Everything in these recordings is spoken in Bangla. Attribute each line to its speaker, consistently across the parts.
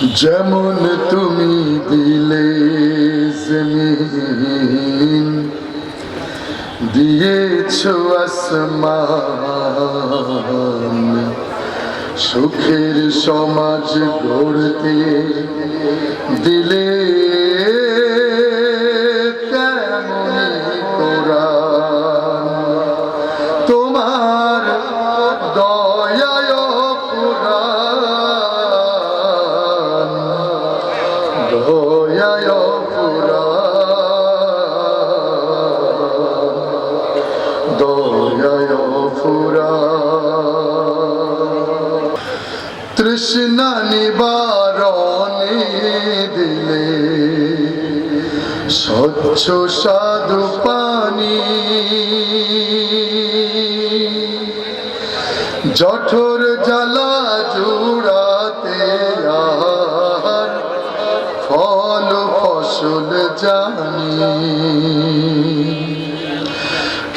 Speaker 1: যেমন তুমি দিলে দিয়েছ আসমান। সুখের সমাজ গড়তে দিলে দয়ায় পুরাণ দয়ায় নিবারণে দিলে স্বচ্ছ পানি। জঠর জ্বালা জুড়াতে আর ফসল জানি।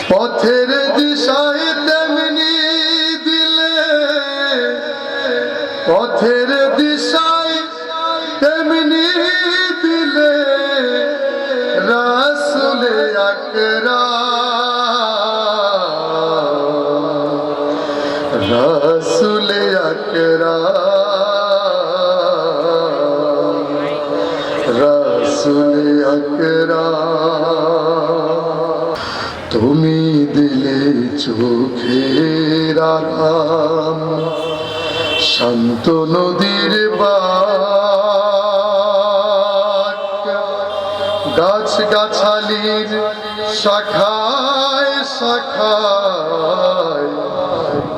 Speaker 1: পথের দিশায় তেমনি দিলে পথের দিশায় তেমনি দিলে রাসুলে আকরা। রাসুলে আকরা। রাসুলে আকরা তুমি দিলে চোখের আরাম শান্ত নদীর গাছ গাছালির শাখায় শাখায়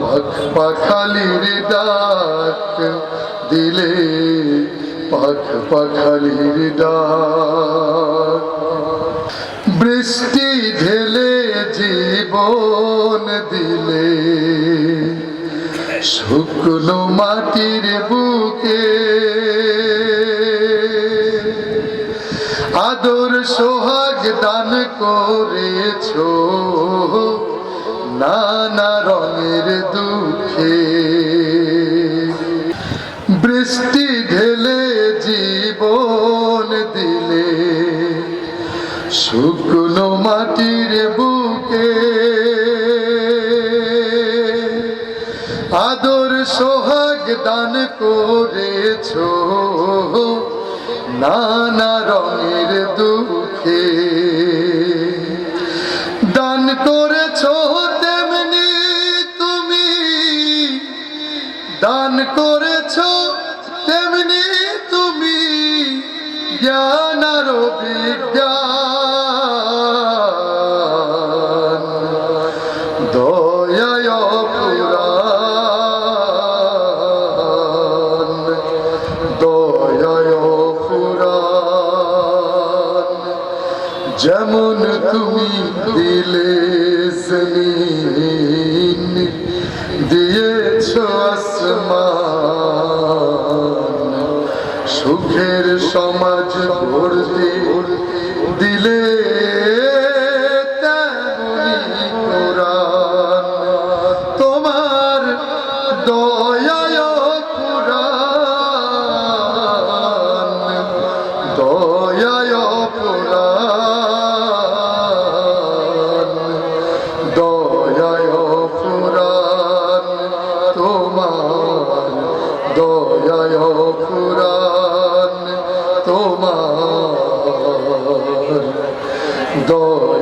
Speaker 1: পাখ পাখালির ডাক দিলে বৃষ্টি ঢেলে জীবন দিলে শুকনো মাটির বুকে। আদর সোহাগ দান করেছ নানা রঙের দুঃখে। বৃষ্টি ঢেলে জীবন দিলে, শুকনো মাটির বুকে আদর সোহাগ দান করেছ, নানা রঙের দুঃখে। দান করেছ তেমনি তুমি, দান করেছ দয়ায় দয়ায় যেমন তুমি দিলে জমিন দিয়েছ আসমান। সুখের সমাজ গড়তে দয়ায় পুরাণ তোমার। দয়ায়